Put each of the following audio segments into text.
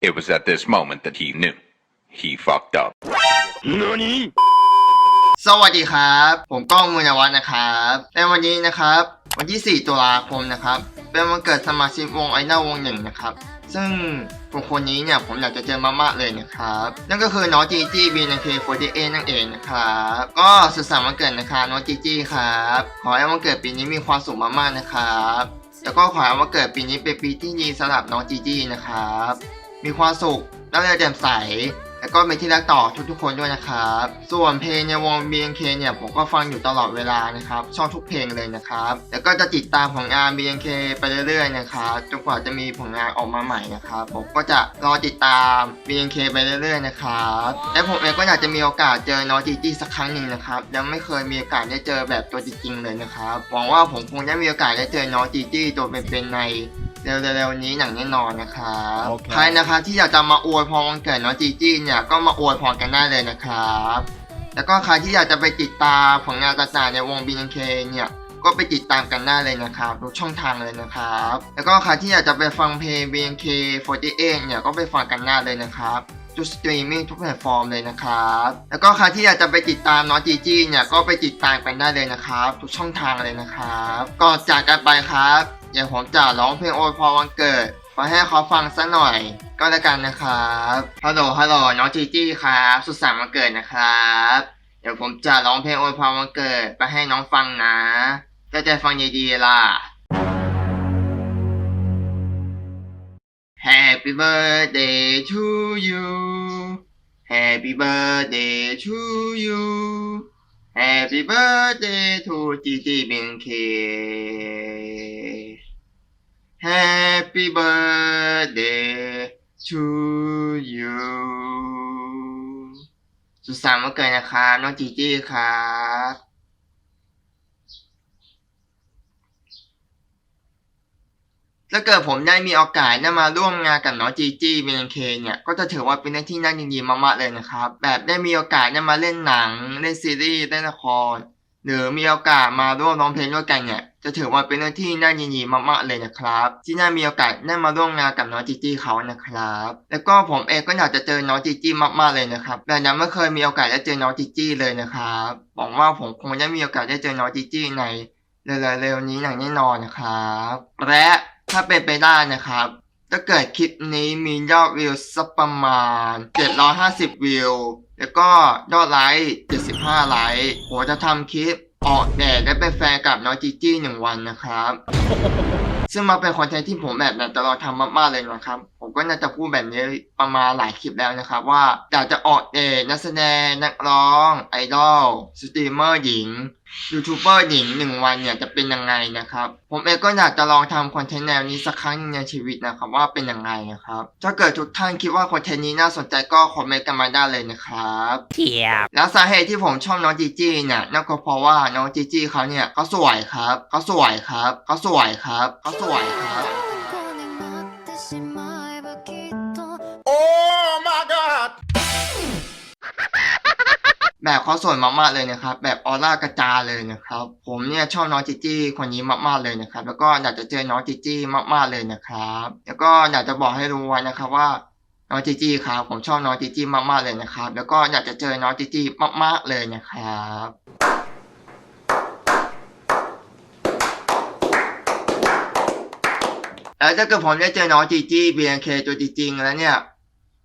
It was at this moment that he knew. He fucked up. สวัสดีครับ ผมก้องมูลวัฒน์นะครับ ในวันนี้นะครับ วันที่ 4 ตุลาคมนะครับ เป็นวันเกิดสมาชิกวงไอดอลวงหนึ่งนะครับ ซึ่งคนคนนี้เนี่ยผมอยากจะเจอมากๆเลยนะครับ นั่นก็คือน้องจีจี้บีนเคโฟร์เอนั่นเองนะครับ ก็สุดสันต์วันเกิดนะคะน้องจีจี้ครับ ขอให้วันเกิดปีนี้มีความสุขมากๆนะครับ แล้วก็ขอให้วันเกิดปีนี้เป็นปีที่ดีสำหรับน้องจีจี้นะครับ มีความสุขและเรียนแจ่มใส แล้วก็เป็นที่รักต่อทุกๆคนด้วยนะครับ ส่วนเพลงในวง BNK เนี่ยผมก็ฟังอยู่ตลอดเวลานะครับ ชอบทุกเพลงเลยนะครับ แล้วก็จะติดตามผลงาน BNK ไปเรื่อยๆนะครับจนกว่าจะมีผลงานออกมาใหม่นะครับ ผมก็จะรอติดตาม BNK ไปเรื่อยๆนะครับและผมเองก็อยากจะมีโอกาสเจอน้องจีจี้สักครั้งหนึ่งนะครับยังไม่เคยมีโอกาสได้เจอแบบตัวจริงๆเลยนะครับหวังว่าผมคงได้มีโอกาสได้เจอน้องจีจี้ตัวเป็นๆใน เร็วๆนี้อย่างแน่นอนนะครับโอเค ใครนะครับที่อยากจะมาอวยพรวันเกิดน้องจีจี้เนี่ยก็มาอวยพรกันได้เลยนะครับ แล้วก็ใครที่อยากจะไปติดตามผลงานต่างๆในวง BNK เนี่ย ก็ไปติดตามกันได้เลยนะครับทุกช่องทางเลยนะครับ แล้วก็ใครที่อยากจะไปฟังเพลง BNK48 เนี่ยก็ไปฟังกันได้เลยนะครับทุกสตรีมมิ่งทุกแพลตฟอร์มเลยนะครับ แล้วก็ใครที่อยากจะไปติดตามน้องจีจี้เนี่ยก็ไปติดตามกันได้เลยนะครับ ทุกช่องทางเลยนะครับก่อนจากกันไปครับ เดี๋ยวผมจะร้องเพลงโอวยพรวันเกิดมาให้เขาฟังสักหน่อย ก็แล้วกันนะครับฮัลโหลฮัลโหลน้องจีจี้ครับ สุขสันต์วันเกิดนะครับ เดี๋ยวผมจะร้องเพลงโอวยพรวันเกิดไปให้น้องฟังนะจะใจฟังดีๆล่ะ Happy birthday to you Happy birthday to you Happy birthday to Gigi Minky. Happy birthday to you สุดสันต์วันเกิดนะครับน้องจีจี้ครับ ถ้าเกิดผมได้มีโอกาสได้มาร่วมงานกับน้องจีจี้บีเเคเนี่ย ก็จะถือว่าเป็นเรื่องที่น่ายินดีมากๆเลยนะครับ แบบได้มีโอกาสได้มาเล่นหนังเล่นซีรีส์เล่นละคร หรือมีโอกาสมาร่วมร้องเพลงด้วยกันเนี่ย จะถือว่าเป็นเรื่องที่น่ายินดีมากๆเลยนะครับ ที่น่ามีโอกาสได้มาร่วมงานกับน้องจีจี้เขานะครับ แล้วก็ผมเองก็อยากจะเจอน้องจีจี้มากๆเลยนะครับแต่ยังไม่เคยมีโอกาสได้เจอน้องจีจี้เลยนะครับหวังว่าผมคงได้มีโอกาสได้เจอน้องจีจี้ในเร็วๆนี้อย่างแน่นอนนะครับ และ ถ้าเป็นไปได้นะครับ ถ้าเกิดคลิปนี้มียอดวิวสักประมาณ 750 วิว แล้วก็ยอดไลค์ 75 ไลค์ผมจะทำคลิปออกแดดและเป็นแฟนกับน้องจีจี้หนึ่งวันนะครับ ซึ่งมาเป็นคอนเทนต์ที่ผมแบบนั้นตลอดทำมากๆเลยนะครับ ผมก็น่าจะพูดแบบนี้ประมาณหลายคลิปแล้วนะครับ ว่าอยากจะออกเดทนักแสดงนักร้องไอดอลสตรีมเมอร์หญิงยูทูบเบอร์หญิงหนึ่งวันเนี่ยจะเป็นยังไงนะครับ ผมเองก็อยากจะลองทำคอนเทนต์แนวนี้สักครั้งหนึ่งในชีวิตนะครับว่าเป็นยังไงนะครับ ถ้าเกิดทุกท่านคิดว่าคอนเทนต์นี้น่าสนใจก็คอมเมนต์กันมาได้เลยนะครับเทียบแล้วสาเหตุที่ผมชอบน้องจีจี้เนี่ยนั่นก็เพราะว่าน้องจีจี้เขาเนี่ยเขาสวยครับเขาสวยครับเขาสวยครับเขาสวยครับ แบบเขาสวยมากๆเลยนะครับ แบบออร่ากระจายเลยนะครับ ผมเนี่ยชอบน้องจีจี้คนนี้มากๆเลยนะครับ แล้วก็อยากจะเจอน้องจีจี้มากๆเลยนะครับ แล้วก็อยากจะบอกให้รู้ไว้นะครับว่าน้องจีจี้ครับผมชอบน้องจีจี้มากๆเลยนะครับ แล้วก็อยากจะเจอน้องจีจี้มากๆเลยนะครับแล้วถ้าเกิดผมได้เจอน้องจีจี้ BNK ตัวจริงๆแล้วเนี่ย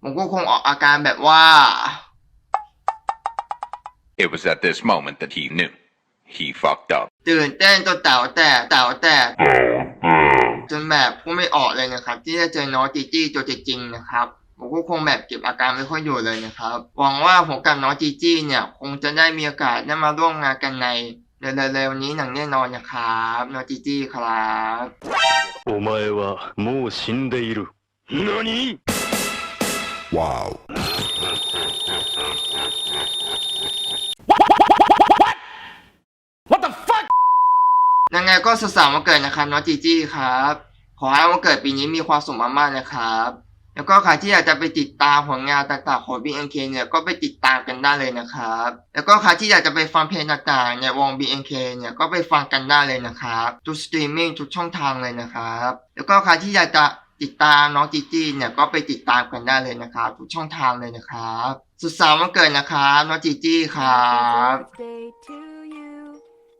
ผมก็คงออกอาการแบบว่า It was at this moment that he knew. He fucked up. ตื่นเต้นจนแต๋วแต่แต๋วแต่จนแบบพูดไม่ออกเลยนะครับ ที่จะเจอน้องจีจี้ตัวจริงๆนะครับ ผมก็คงแบบเก็บอาการไม่ค่อยอยู่เลยนะครับ หวังว่าผมกับน้องจีจี้เนี่ย คงจะได้มีโอกาสได้มาร่วมงานกันในเร็วๆนี้อย่างแน่นอนนะครับน้องจีจี้ครับ お前はもう死んでいる。何 ว้าว ยังไงก็สสารวันเกิดนะครับน้องจีจี้ครับ ขอให้วันเกิดปีนี้มีความสุขมากๆนะครับ แล้วก็ใครที่อยากจะไปติดตามผลงานต่างๆของ BNK เนี่ยก็ไปติดตามกันได้เลยนะครับ แล้วก็ใครที่อยากจะไปฟังเพลงต่างๆเนี่ยวง BNK เนี่ยก็ไปฟังกันได้เลยนะครับทุกสตรีมมิ่งทุกช่องทางเลยนะครับ แล้วก็ใครที่อยากจะติดตามน้องจีจี้เนี่ยก็ไปติดตามกันได้เลยนะครับ ทุกช่องทางเลยนะครับ สุดสัปดาห์วันเกิดนะครับน้องจีจี้ครับ